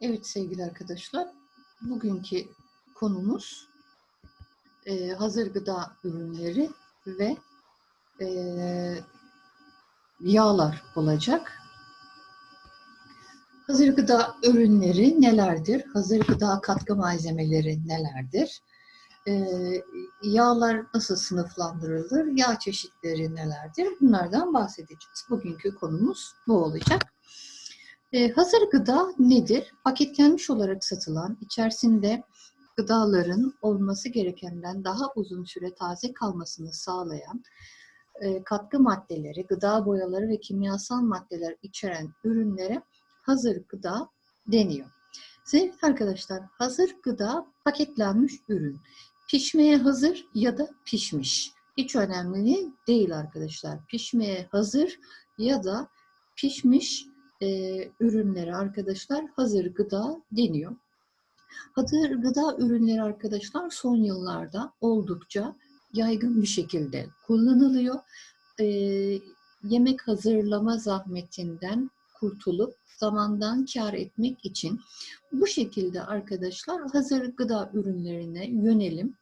Evet sevgili arkadaşlar, bugünkü konumuz e, hazır gıda ürünleri ve e, yağlar olacak. Hazır gıda ürünleri nelerdir? Hazır gıda katkı malzemeleri nelerdir? E, yağlar nasıl sınıflandırılır? Yağ çeşitleri nelerdir? Bunlardan bahsedeceğiz. Bugünkü konumuz bu olacak. Ee, hazır gıda nedir? Paketlenmiş olarak satılan, içerisinde gıdaların olması gerekenden daha uzun süre taze kalmasını sağlayan e, katkı maddeleri, gıda boyaları ve kimyasal maddeler içeren ürünlere hazır gıda deniyor. Sevgili arkadaşlar, hazır gıda paketlenmiş ürün. Pişmeye hazır ya da pişmiş. Hiç önemli değil arkadaşlar. Pişmeye hazır ya da pişmiş e, ürünlere arkadaşlar hazır gıda deniyor. Hazır gıda ürünleri arkadaşlar son yıllarda oldukça yaygın bir şekilde kullanılıyor. E, yemek hazırlama zahmetinden kurtulup zamandan kar etmek için bu şekilde arkadaşlar hazır gıda ürünlerine yönelim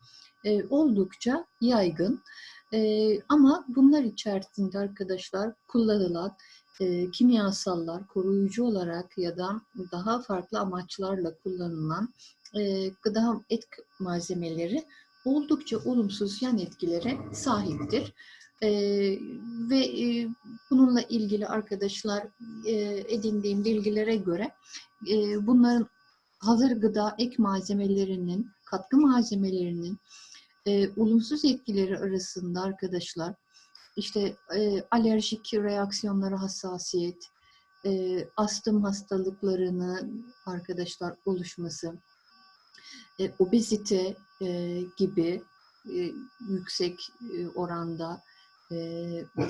e, oldukça yaygın. E, ama bunlar içerisinde arkadaşlar kullanılan e, kimyasallar koruyucu olarak ya da daha farklı amaçlarla kullanılan e, gıda et malzemeleri oldukça olumsuz yan etkilere sahiptir. E, ve e, bununla ilgili arkadaşlar e, edindiğim bilgilere göre e, bunların hazır gıda ek malzemelerinin, katkı malzemelerinin e, olumsuz etkileri arasında arkadaşlar işte e, alerjik reaksiyonlara hassasiyet, e, astım hastalıklarını arkadaşlar oluşması, e, obezite e, gibi e, yüksek e, oranda e,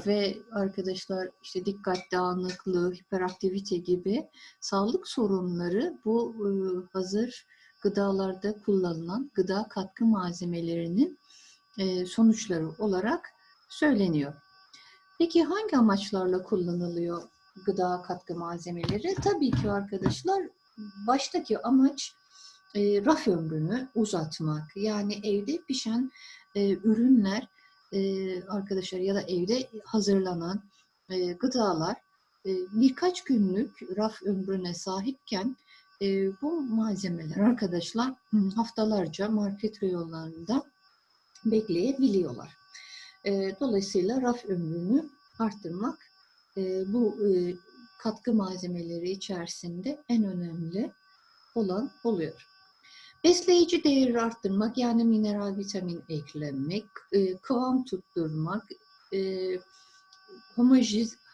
ve arkadaşlar işte dikkat dağınıklığı, hiperaktivite gibi sağlık sorunları bu e, hazır gıdalarda kullanılan gıda katkı malzemelerinin e, sonuçları olarak söyleniyor. Peki hangi amaçlarla kullanılıyor gıda katkı malzemeleri? Tabii ki arkadaşlar baştaki amaç e, raf ömrünü uzatmak. Yani evde pişen e, ürünler e, arkadaşlar ya da evde hazırlanan e, gıdalar e, birkaç günlük raf ömrüne sahipken e, bu malzemeler arkadaşlar haftalarca market reyonlarında bekleyebiliyorlar. E, dolayısıyla raf ömrünü arttırmak e, bu e, katkı malzemeleri içerisinde en önemli olan oluyor. Besleyici değeri arttırmak yani mineral vitamin eklemek, e, kıvam tutturmak,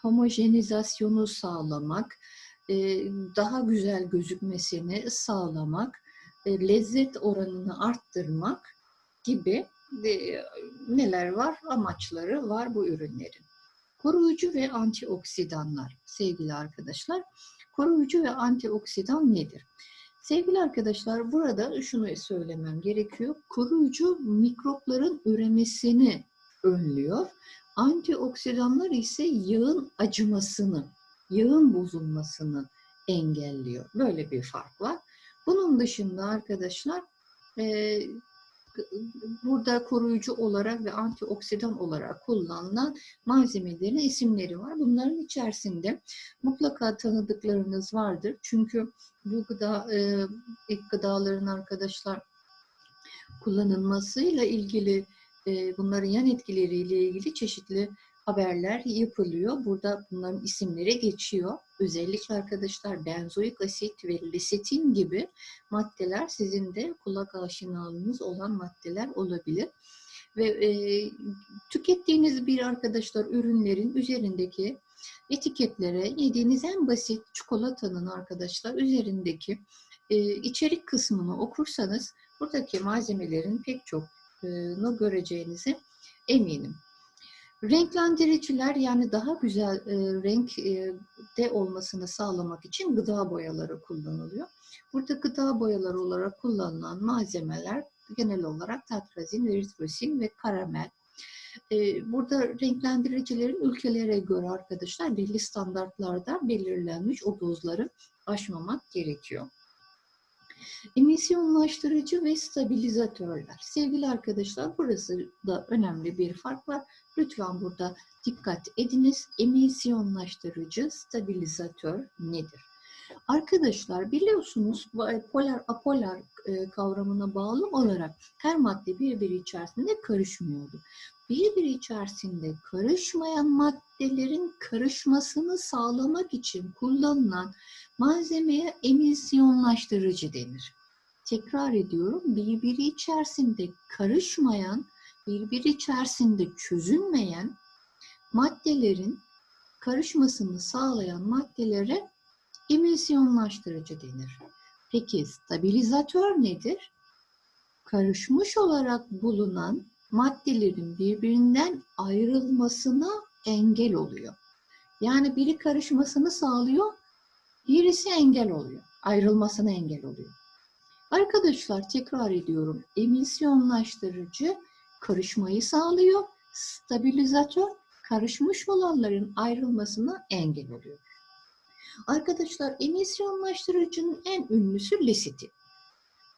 homojenizasyonu sağlamak, daha güzel gözükmesini sağlamak, lezzet oranını arttırmak gibi neler var? Amaçları var bu ürünlerin. Koruyucu ve antioksidanlar sevgili arkadaşlar. Koruyucu ve antioksidan nedir? Sevgili arkadaşlar burada şunu söylemem gerekiyor. Koruyucu mikropların üremesini önlüyor. Antioksidanlar ise yağın acımasını, yağın bozulmasını engelliyor. Böyle bir fark var. Bunun dışında arkadaşlar burada koruyucu olarak ve antioksidan olarak kullanılan malzemelerin isimleri var. Bunların içerisinde mutlaka tanıdıklarınız vardır. Çünkü bu gıda, e, ek gıdaların arkadaşlar kullanılmasıyla ilgili e, bunların yan etkileriyle ilgili çeşitli haberler yapılıyor. Burada bunların isimleri geçiyor. Özellikle arkadaşlar benzoik asit ve lisetin gibi maddeler sizin de kulak aşinalığınız olan maddeler olabilir. Ve e, tükettiğiniz bir arkadaşlar ürünlerin üzerindeki etiketlere yediğiniz en basit çikolatanın arkadaşlar üzerindeki e, içerik kısmını okursanız buradaki malzemelerin pek çok e, göreceğinizi eminim. Renklendiriciler yani daha güzel e, renk e, de olmasını sağlamak için gıda boyaları kullanılıyor. Burada gıda boyaları olarak kullanılan malzemeler genel olarak tatrazin, eritrosin ve karamel. E, burada renklendiricilerin ülkelere göre arkadaşlar belli standartlarda belirlenmiş o dozları aşmamak gerekiyor. Emisyonlaştırıcı ve stabilizatörler. Sevgili arkadaşlar burası da önemli bir fark var. Lütfen burada dikkat ediniz. Emisyonlaştırıcı, stabilizatör nedir? Arkadaşlar biliyorsunuz polar apolar e, kavramına bağlı olarak her madde birbiri içerisinde karışmıyordu. Birbiri içerisinde karışmayan maddelerin karışmasını sağlamak için kullanılan malzemeye emisyonlaştırıcı denir. Tekrar ediyorum birbiri içerisinde karışmayan, birbiri içerisinde çözünmeyen maddelerin karışmasını sağlayan maddelere emisyonlaştırıcı denir. Peki stabilizatör nedir? Karışmış olarak bulunan maddelerin birbirinden ayrılmasına engel oluyor. Yani biri karışmasını sağlıyor, birisi engel oluyor. Ayrılmasına engel oluyor. Arkadaşlar tekrar ediyorum. Emisyonlaştırıcı karışmayı sağlıyor. Stabilizatör karışmış olanların ayrılmasına engel oluyor. Arkadaşlar emisyonlaştırıcının en ünlüsü lesitin.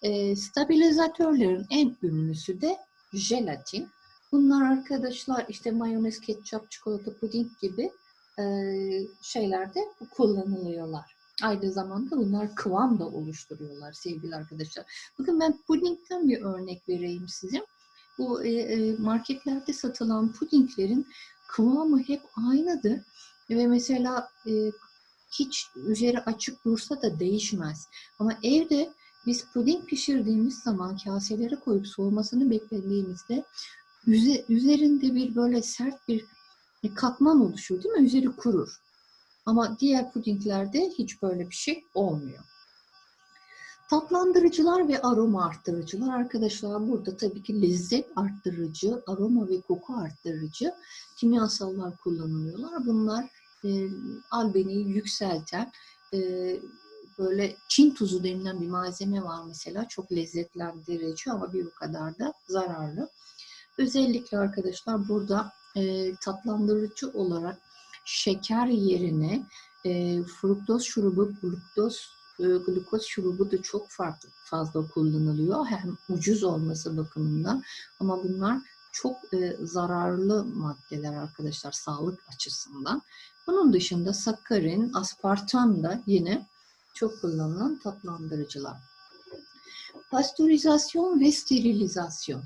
E, stabilizatörlerin en ünlüsü de jelatin. Bunlar arkadaşlar işte mayonez, ketçap, çikolata, puding gibi e, şeylerde kullanılıyorlar. Aynı zamanda bunlar kıvam da oluşturuyorlar sevgili arkadaşlar. Bakın ben pudingden bir örnek vereyim size. Bu e, marketlerde satılan pudinglerin kıvamı hep aynıdır. Ve mesela e, hiç üzeri açık dursa da değişmez. Ama evde biz puding pişirdiğimiz zaman kaselere koyup soğumasını beklediğimizde üzerinde bir böyle sert bir e, katman oluşur değil mi? Üzeri kurur. Ama diğer pudinglerde hiç böyle bir şey olmuyor. Tatlandırıcılar ve aroma arttırıcılar arkadaşlar burada tabii ki lezzet arttırıcı, aroma ve koku arttırıcı kimyasallar kullanılıyorlar. Bunlar e, albeniyi yükselten e, böyle Çin tuzu denilen bir malzeme var mesela. Çok lezzetlendirici ama bir o kadar da zararlı. Özellikle arkadaşlar burada e, tatlandırıcı olarak şeker yerine e, fruktoz şurubu, gluktoz, e, glukoz şurubu da çok farklı fazla kullanılıyor. Hem ucuz olması bakımından ama bunlar çok e, zararlı maddeler arkadaşlar sağlık açısından. Bunun dışında sakarin, aspartam da yine çok kullanılan tatlandırıcılar. Pastörizasyon ve sterilizasyon.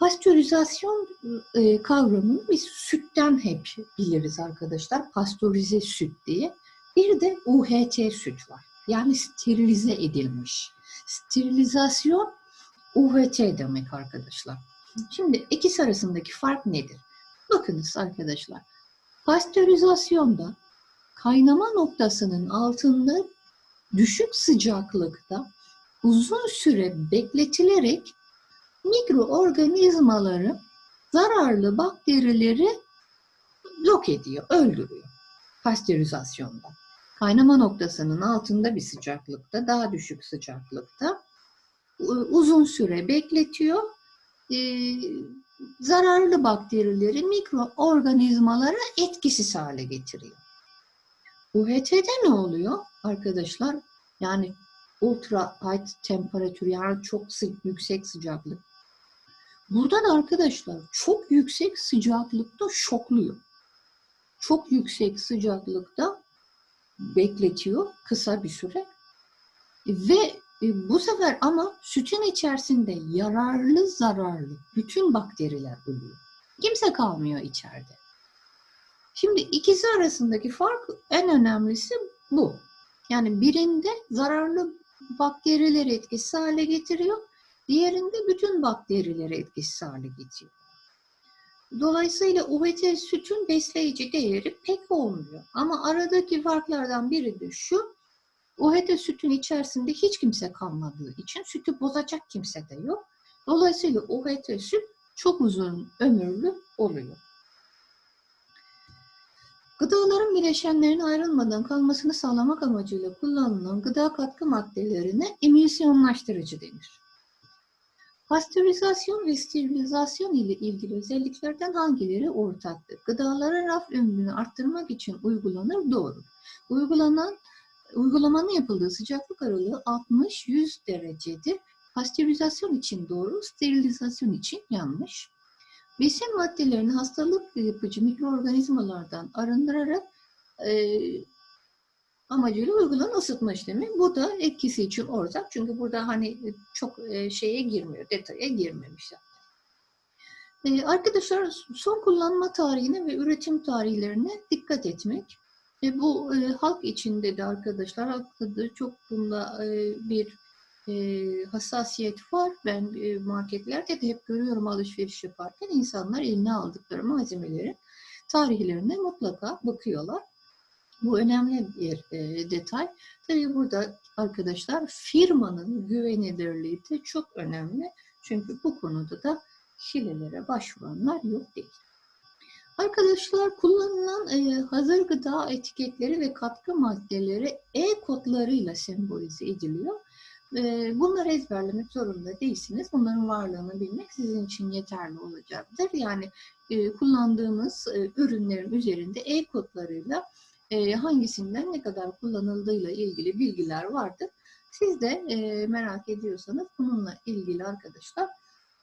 Pastörizasyon e, kavramını biz sütten hep biliriz arkadaşlar. Pastörize süt diye. Bir de UHT süt var. Yani sterilize edilmiş. Sterilizasyon UHT demek arkadaşlar. Şimdi ikisi arasındaki fark nedir? Bakınız arkadaşlar. Pastörizasyonda kaynama noktasının altında düşük sıcaklıkta uzun süre bekletilerek mikroorganizmaları zararlı bakterileri yok ediyor, öldürüyor pastörizasyonda. Kaynama noktasının altında bir sıcaklıkta, daha düşük sıcaklıkta uzun süre bekletiyor. Ee, zararlı bakterileri, mikroorganizmalara etkisiz hale getiriyor. UHT'de ne oluyor arkadaşlar? Yani ultra high temperature yani çok sık, yüksek sıcaklık. Burada da arkadaşlar çok yüksek sıcaklıkta şokluyor. Çok yüksek sıcaklıkta bekletiyor kısa bir süre. Ve e, bu sefer ama sütün içerisinde yararlı zararlı bütün bakteriler ölüyor. Kimse kalmıyor içeride. Şimdi ikisi arasındaki fark en önemlisi bu. Yani birinde zararlı bakterileri etkisiz hale getiriyor, diğerinde bütün bakterileri etkisiz hale getiriyor. Dolayısıyla UHT sütün besleyici değeri pek olmuyor. Ama aradaki farklardan biri de şu, UHT sütün içerisinde hiç kimse kalmadığı için sütü bozacak kimse de yok. Dolayısıyla UHT süt çok uzun ömürlü oluyor. Gıdaların bileşenlerin ayrılmadan kalmasını sağlamak amacıyla kullanılan gıda katkı maddelerine emisyonlaştırıcı denir. Pastörizasyon ve sterilizasyon ile ilgili özelliklerden hangileri ortaktır? Gıdaların raf ömrünü arttırmak için uygulanır doğru. Uygulanan Uygulamanın yapıldığı sıcaklık aralığı 60-100 derecedir. Pastörizasyon için doğru, sterilizasyon için yanlış. Besin maddelerini hastalık yapıcı mikroorganizmalardan arındırarak e, amacıyla uygulanan ısıtma işlemi. Bu da etkisi için ortak. Çünkü burada hani çok e, şeye girmiyor, detaya girmemişler. E, arkadaşlar son kullanma tarihine ve üretim tarihlerine dikkat etmek. E, bu e, halk içinde de arkadaşlar halkta da çok bunda e, bir e, hassasiyet var. Ben e, marketlerde de hep görüyorum alışveriş yaparken insanlar eline aldıkları malzemelerin tarihlerine mutlaka bakıyorlar. Bu önemli bir e, detay. Tabii burada arkadaşlar firmanın güvenilirliği de çok önemli. Çünkü bu konuda da hilelere başvuranlar yok değil. Arkadaşlar kullanılan e, hazır gıda etiketleri ve katkı maddeleri E kodlarıyla sembolize ediliyor. E, bunları ezberlemek zorunda değilsiniz. Bunların varlığını bilmek sizin için yeterli olacaktır. Yani e, kullandığımız e, ürünlerin üzerinde E kodlarıyla e, hangisinden ne kadar kullanıldığıyla ilgili bilgiler vardır. Siz de e, merak ediyorsanız bununla ilgili arkadaşlar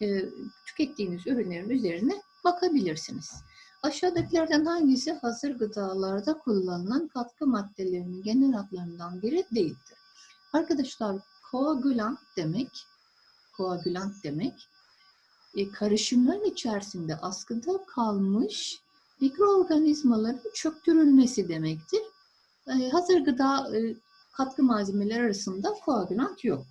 e, tükettiğiniz ürünlerin üzerine bakabilirsiniz. Aşağıdakilerden hangisi hazır gıdalarda kullanılan katkı maddelerinin genel adlarından biri değildir? Arkadaşlar koagülant demek, koagülant demek e, karışımların içerisinde askıda kalmış mikroorganizmaların çöktürülmesi demektir. E, hazır gıda e, katkı malzemeleri arasında koagülant yok.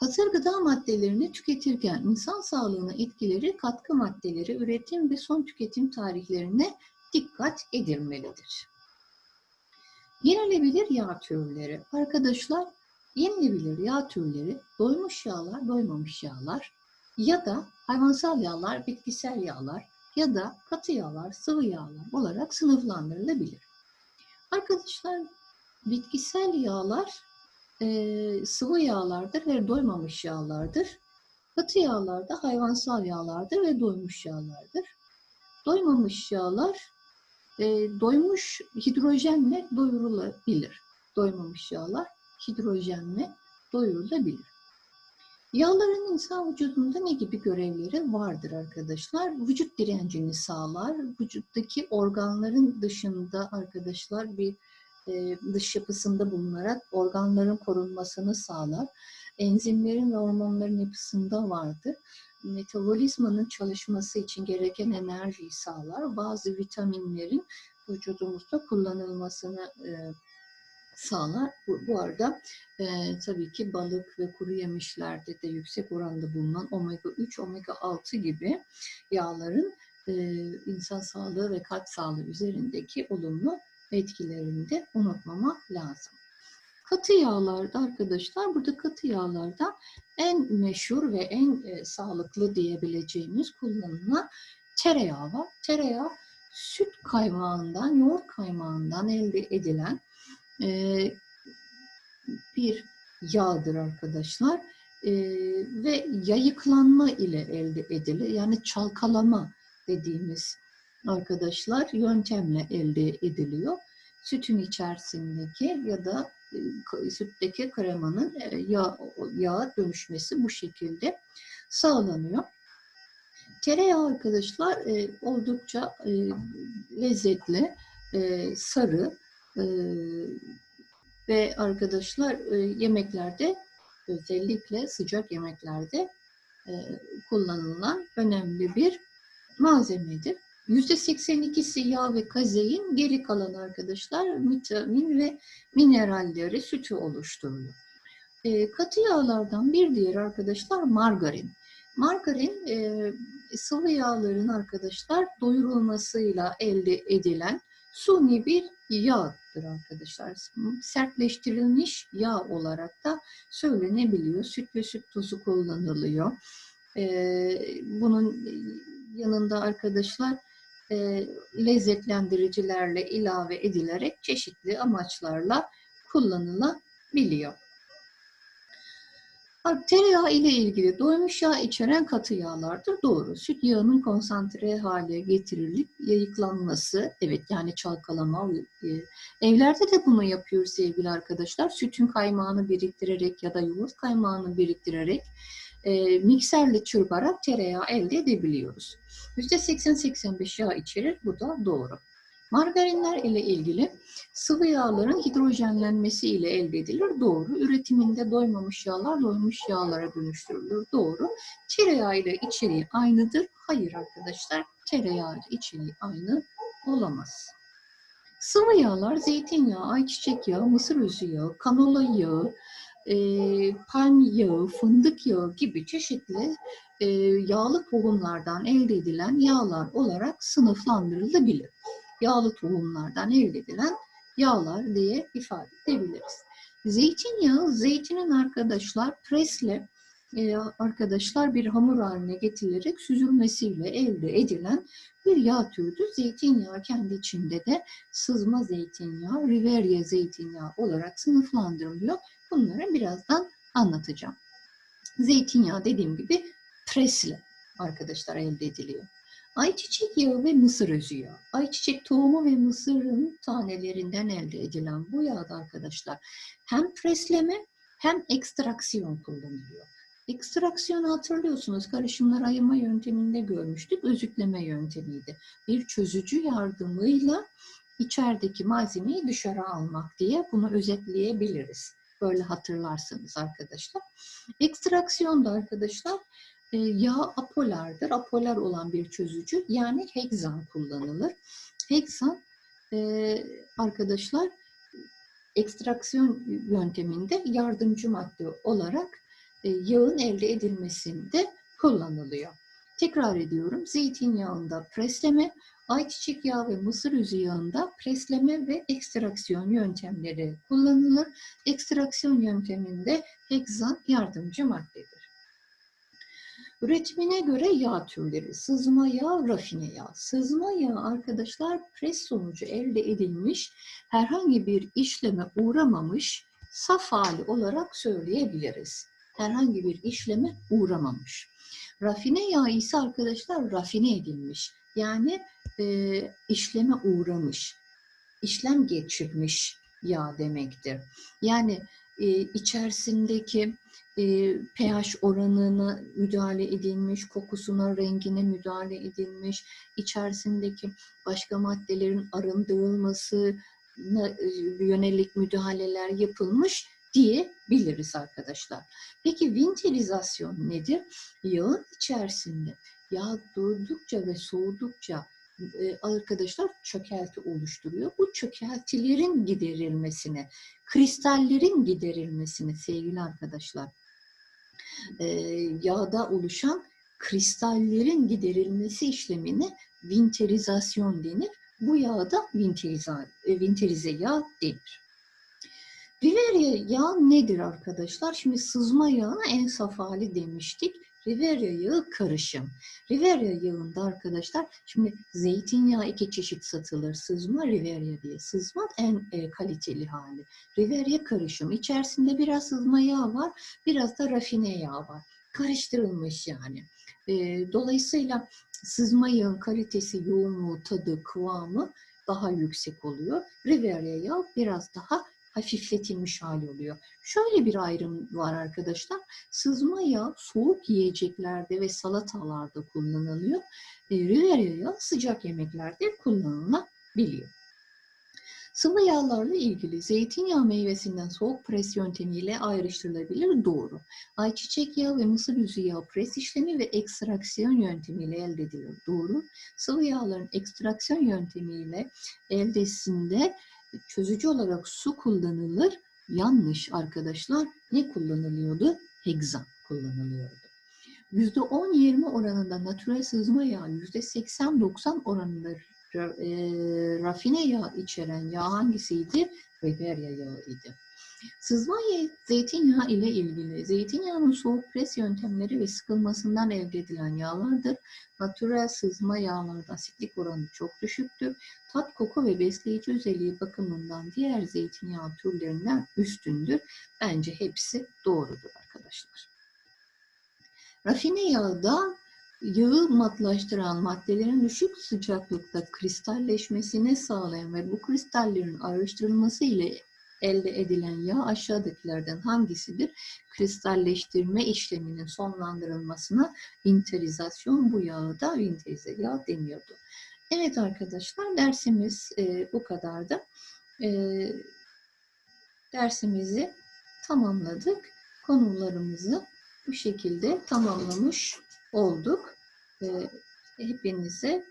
Hazır gıda maddelerini tüketirken insan sağlığına etkileri katkı maddeleri üretim ve son tüketim tarihlerine dikkat edilmelidir. Yenilebilir yağ türleri. Arkadaşlar yenilebilir yağ türleri doymuş yağlar, doymamış yağlar ya da hayvansal yağlar, bitkisel yağlar ya da katı yağlar, sıvı yağlar olarak sınıflandırılabilir. Arkadaşlar bitkisel yağlar e, sıvı yağlardır ve doymamış yağlardır. Katı yağlar da hayvansal yağlardır ve doymuş yağlardır. Doymamış yağlar e, doymuş hidrojenle doyurulabilir. Doymamış yağlar hidrojenle doyurulabilir. Yağların insan vücudunda ne gibi görevleri vardır arkadaşlar? Vücut direncini sağlar. Vücuttaki organların dışında arkadaşlar bir e, dış yapısında bulunarak organların korunmasını sağlar. Enzimlerin ve hormonların yapısında vardır. Metabolizmanın çalışması için gereken enerjiyi sağlar. Bazı vitaminlerin vücudumuzda kullanılmasını e, sağlar. Bu, bu arada e, tabii ki balık ve kuru yemişlerde de yüksek oranda bulunan omega 3, omega 6 gibi yağların e, insan sağlığı ve kalp sağlığı üzerindeki olumlu etkilerini de unutmamak lazım. Katı yağlarda arkadaşlar, burada katı yağlarda en meşhur ve en e, sağlıklı diyebileceğimiz kullanılan tereyağı var. Tereyağı süt kaymağından, yoğurt kaymağından elde edilen e, bir yağdır arkadaşlar. E, ve yayıklanma ile elde edilir. Yani çalkalama dediğimiz arkadaşlar yöntemle elde ediliyor. Sütün içerisindeki ya da sütteki kremanın yağ, yağa dönüşmesi bu şekilde sağlanıyor. Tereyağı arkadaşlar oldukça lezzetli, sarı ve arkadaşlar yemeklerde özellikle sıcak yemeklerde kullanılan önemli bir malzemedir. %82'si yağ ve kazein, geri kalan arkadaşlar vitamin ve mineralleri sütü oluşturuyor. E, katı yağlardan bir diğer arkadaşlar margarin. Margarin e, sıvı yağların arkadaşlar doyurulmasıyla elde edilen suni bir yağdır arkadaşlar. Sertleştirilmiş yağ olarak da söylenebiliyor. Süt ve süt tozu kullanılıyor. E, bunun yanında arkadaşlar e, lezzetlendiricilerle ilave edilerek çeşitli amaçlarla kullanılabiliyor. Tereyağı ile ilgili doymuş yağ içeren katı yağlardır. Doğru. Süt yağının konsantre hale getirilip yayıklanması, evet yani çalkalama. e, Evlerde de bunu yapıyoruz sevgili arkadaşlar. Sütün kaymağını biriktirerek ya da yoğurt kaymağını biriktirerek e, mikserle çırparak tereyağı elde edebiliyoruz. %80-85 yağ içerir. Bu da doğru. Margarinler ile ilgili sıvı yağların hidrojenlenmesi ile elde edilir. Doğru. Üretiminde doymamış yağlar doymuş yağlara dönüştürülür. Doğru. Tereyağı ile içeriği aynıdır. Hayır arkadaşlar. Tereyağı ile içeriği aynı olamaz. Sıvı yağlar zeytinyağı, ayçiçek yağı, mısır özü yağı, kanola yağı, e, palm yağı, fındık yağı gibi çeşitli e, yağlı tohumlardan elde edilen yağlar olarak sınıflandırılabilir. Yağlı tohumlardan elde edilen yağlar diye ifade edebiliriz. Zeytinyağı, zeytinin arkadaşlar presle e, arkadaşlar bir hamur haline getirilerek süzülmesiyle elde edilen bir yağ türüdür. Zeytinyağı kendi içinde de sızma zeytinyağı, Riveria zeytinyağı olarak sınıflandırılıyor. Bunları birazdan anlatacağım. Zeytinyağı dediğim gibi presle arkadaşlar elde ediliyor. Ayçiçek yağı ve mısır özü yağı. Ayçiçek tohumu ve mısırın tanelerinden elde edilen bu yağda arkadaşlar hem presleme hem ekstraksiyon kullanılıyor. Ekstraksiyonu hatırlıyorsunuz karışımlar ayırma yönteminde görmüştük. Özütleme yöntemiydi. Bir çözücü yardımıyla içerideki malzemeyi dışarı almak diye bunu özetleyebiliriz. Böyle hatırlarsınız arkadaşlar. Ekstraksiyon da arkadaşlar e, apolardır. Apolar olan bir çözücü yani heksan kullanılır. Heksan e, arkadaşlar ekstraksiyon yönteminde yardımcı madde olarak e, yağın elde edilmesinde kullanılıyor. Tekrar ediyorum. Zeytinyağında presleme, ayçiçek yağı ve mısır özü yağında presleme ve ekstraksiyon yöntemleri kullanılır. Ekstraksiyon yönteminde heksan yardımcı maddedir. Üretimine göre yağ türleri, sızma yağ, rafine yağ. Sızma yağ arkadaşlar pres sonucu elde edilmiş, herhangi bir işleme uğramamış, saf hali olarak söyleyebiliriz. Herhangi bir işleme uğramamış. Rafine yağ ise arkadaşlar rafine edilmiş. Yani e, işleme uğramış, işlem geçirmiş yağ demektir. Yani e, içerisindeki e, pH oranına müdahale edilmiş, kokusuna, rengine müdahale edilmiş, içerisindeki başka maddelerin arındırılmasına e, yönelik müdahaleler yapılmış diyebiliriz arkadaşlar. Peki vinterizasyon nedir? Yağın içerisinde yağ durdukça ve soğudukça arkadaşlar çökelti oluşturuyor. Bu çökeltilerin giderilmesine, kristallerin giderilmesine sevgili arkadaşlar, e, yağda oluşan kristallerin giderilmesi işlemine vinterizasyon denir. Bu yağda vinterize, vinterize yağ denir. Riveria yağı nedir arkadaşlar? Şimdi sızma yağına en saf hali demiştik. Riveria yağı karışım. Riveria yağında arkadaşlar şimdi zeytinyağı iki çeşit satılır. Sızma, Riveria diye. Sızma en e, kaliteli hali. Riveria karışım. İçerisinde biraz sızma yağı var, biraz da rafine yağı var. Karıştırılmış yani. E, dolayısıyla sızma yağın kalitesi, yoğunluğu, tadı, kıvamı daha yüksek oluyor. Riveria yağı biraz daha hafifletilmiş hali oluyor. Şöyle bir ayrım var arkadaşlar. Sızma yağı soğuk yiyeceklerde ve salatalarda kullanılıyor. E, Riveria yağı sıcak yemeklerde kullanılabiliyor. Sıvı yağlarla ilgili zeytinyağı meyvesinden soğuk pres yöntemiyle ayrıştırılabilir. Doğru. Ayçiçek yağı ve mısır üzü yağı pres işlemi ve ekstraksiyon yöntemiyle elde edilir. Doğru. Sıvı yağların ekstraksiyon yöntemiyle eldesinde çözücü olarak su kullanılır. Yanlış arkadaşlar. Ne kullanılıyordu? Hegzan kullanılıyordu. %10-20 oranında natürel sızma yağı, %80-90 oranında e, rafine yağ içeren yağ hangisiydi? Riveria yağı idi. Sızma zeytinyağı ile ilgili. Zeytinyağının soğuk pres yöntemleri ve sıkılmasından elde edilen yağlardır. Natürel sızma yağlarda asitlik oranı çok düşüktür. Tat, koku ve besleyici özelliği bakımından diğer zeytinyağı türlerinden üstündür. Bence hepsi doğrudur arkadaşlar. Rafine yağda yağı matlaştıran maddelerin düşük sıcaklıkta kristalleşmesini sağlayan ve bu kristallerin ayrıştırılması ile elde edilen yağ aşağıdakilerden hangisidir? Kristalleştirme işleminin sonlandırılmasına vinterizasyon bu yağı da vinterize yağ deniyordu. Evet arkadaşlar dersimiz e, bu kadardı. E, dersimizi tamamladık. Konularımızı bu şekilde tamamlamış olduk. E, hepinize